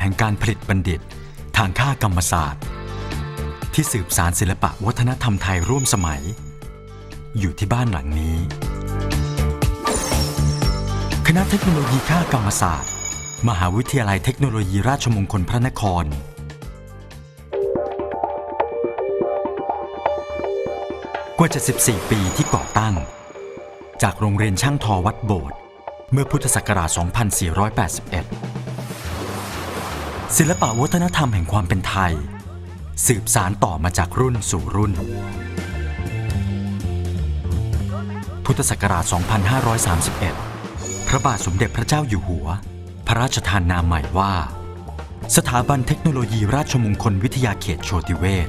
แห่งการผลิตบัณฑิต ทางค่ากรรมศาสตร์ ที่สืบสารศิลปะวัฒนธรรมไทยร่วมสมัย อยู่ที่บ้านหลังนี้ คณะเทคโนโลยีค่ากรรมศาสตร์ มหาวิทยาลัยเทคโนโลยีราชมงคลพระนครกว่า74ปีที่ก่อตั้ง จากโรงเรียนช่างทอวัดโบสถ์เมื่อพุทธศักราช 2481 ศิลปะวัฒนธรรมแห่งความเป็นไทย สืบสารต่อมาจากรุ่นสู่รุ่น พุทธศักราช 2531 พระบาทสมเด็จพระเจ้าอยู่หัว พระราชทานนามใหม่ว่า สถาบันเทคโนโลยีราชมงคลวิทยาเขตโชติเวศ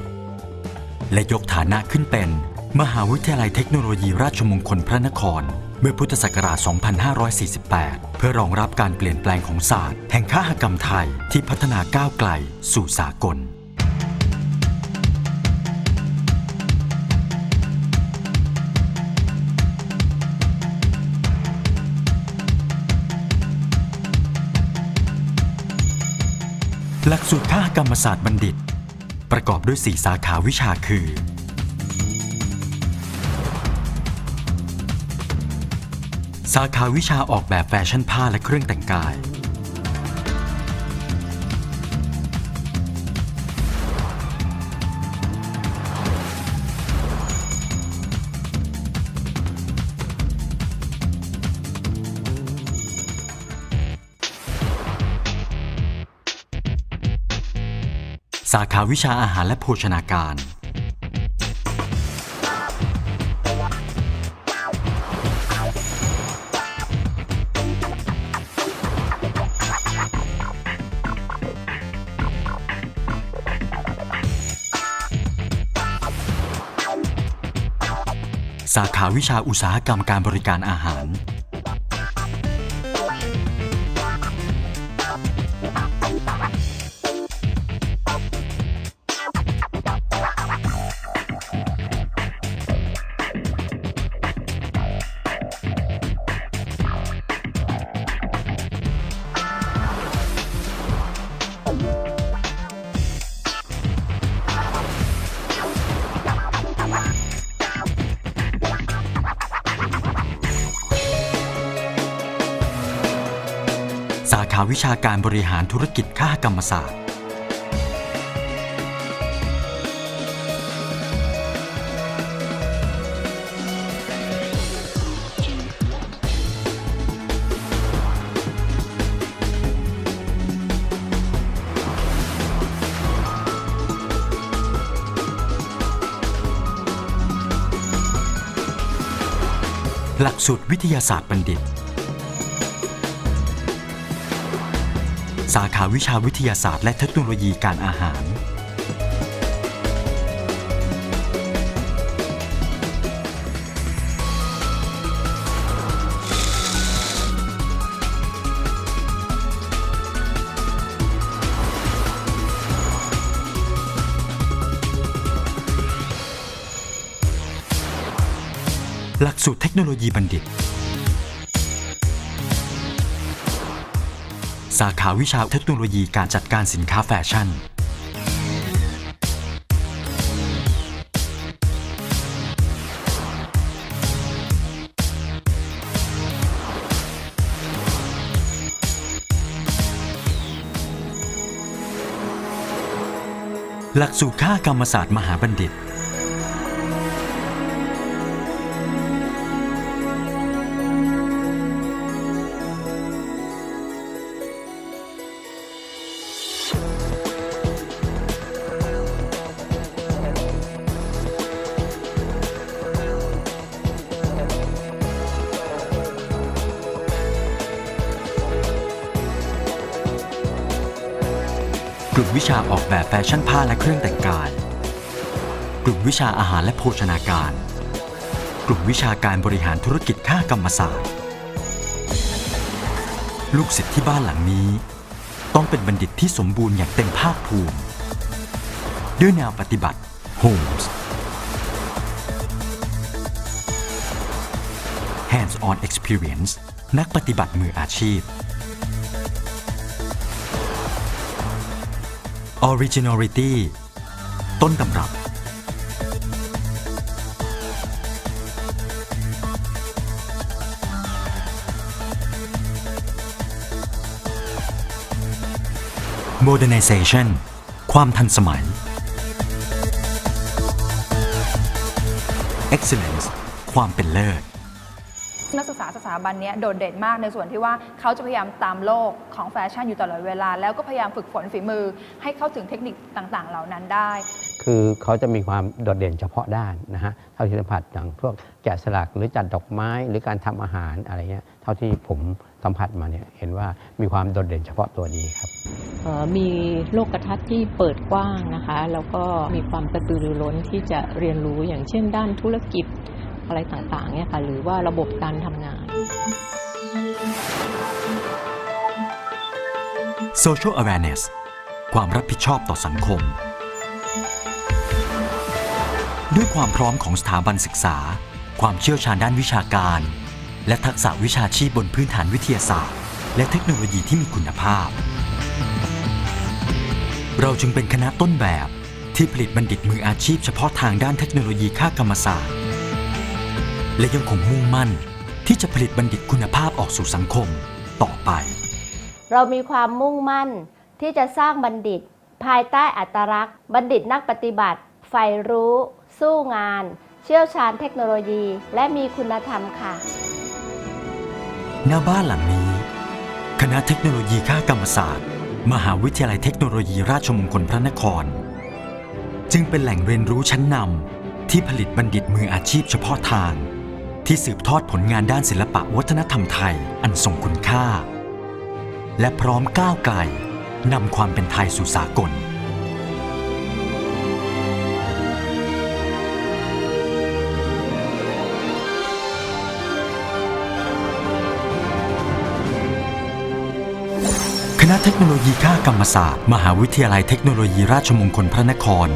และยกฐานะขึ้นเป็น มหาวิทยาลัยเทคโนโลยีราชมงคลพระนคร เมื่อพุทธศักราช 2548 เพื่อรองรับการเปลี่ยนแปลงของศาสตร์ แห่งคหกรรมไทยที่พัฒนาก้าวไกลสู่สากล หลักสูตรค้ากรรมศาสตร์บัณฑิต ประกอบด้วย 4 สาขาวิชาคือ สาขาวิชาออกแบบแฟชั่นผ้าและเครื่องแต่งกาย สาขาวิชาอาหารและโภชนาการ สาขาวิชาอุตสาหกรรมการบริการอาหาร สาขาวิชาการบริหารธุรกิจค้ากรรมศาสตร์ หลักสูตรวิทยาศาสตร์บัณฑิต สาขาวิชาวิทยาศาสตร์และเทคโนโลยีการอาหาร หลักสูตรเทคโนโลยีบัณฑิต สาขาวิชาเทคโนโลยีการจัดการสินค้าแฟชั่น หลักสูตรค่ากรรมศาสตร์มหาบัณฑิต กลุ่มวิชาออกแบบแฟชั่นผ้าและเครื่องแต่งกาย กลุ่มวิชาอาหารและโภชนาการ กลุ่มวิชาการบริหารธุรกิจค่ากรรมศาสตร์ ลูกศิษย์ที่บ้านหลังนี้ ต้องเป็นบัณฑิตที่สมบูรณ์อย่างเต็มภาคภูมิ ด้วยแนวปฏิบัติ Holmes Hands on Experience นักปฏิบัติมืออาชีพ Originality ต้นตำรับ Modernization ความทันสมัย Excellence ความเป็นเลิศ นักศึกษาสถาบันนี้โดดเด่นมากในส่วนที่ว่าเขาจะพยายามตามโลกของแฟชั่นอยู่ตลอดเวลา แล้วก็พยายามฝึกฝนฝีมือ ให้เข้าถึงเทคนิคต่างๆ เหล่านั้นได้ คือเขาจะมีความโดดเด่นเฉพาะด้านนะฮะเท่าที่สัมผัสอย่างพวกแกะสลักหรือจัดดอกไม้หรือการทำอาหารอะไรเงี้ยเท่าที่ผมสัมผัสมาเนี่ยเห็นว่ามีความโดดเด่นเฉพาะตัวดีครับมีโลกทัศน์ที่เปิดกว้างนะคะ แล้วก็มีความกระตือรือร้นที่จะเรียนรู้อย่างเช่นด้านธุรกิจ อะไรต่างๆเนี่ยค่ะหรือว่าระบบการทำงาน Social Awareness ความรับผิดชอบต่อสังคม ด้วยความพร้อมของสถาบันศึกษา ความเชี่ยวชาญด้านวิชาการ และทักษะวิชาชีพบนพื้นฐานวิทยาศาสตร์ และเทคโนโลยีที่มีคุณภาพ เราจึงเป็นคณะต้นแบบที่ผลิตบัณฑิตมืออาชีพเฉพาะทางด้านเทคโนโลยีค่ากรรมศาสตร์ และยังคงมุ่งมั่น ที่จะผลิตบัณฑิตคุณภาพออกสู่สังคมต่อไป เรามีความมุ่งมั่นที่จะสร้างบัณฑิต ภายใต้อัตลักษณ์ บัณฑิตนักปฏิบัติใฝ่รู้ สู้งาน เชี่ยวชาญเทคโนโลยี และมีคุณธรรมค่ะ หน้าบ้านหลังนี้ คณะเทคโนโลยีค่ากรรมศาสตร์ มหาวิทยาลัยเทคโนโลยีราชมงคลพระนคร จึงเป็นแหล่งเรียนรู้ชั้นนำที่ผลิตบัณฑิตมืออาชีพเฉพาะทาง ที่สืบทอดผลงานด้านศิลปะวัฒนธรรมไทยอันทรงคุณค่า และพร้อมก้าวไกลนำความเป็นไทยสู่สากล คณะเทคโนโลยีค่ากรรมศาสตร์ มหาวิทยาลัยเทคโนโลยีราชมงคลพระนคร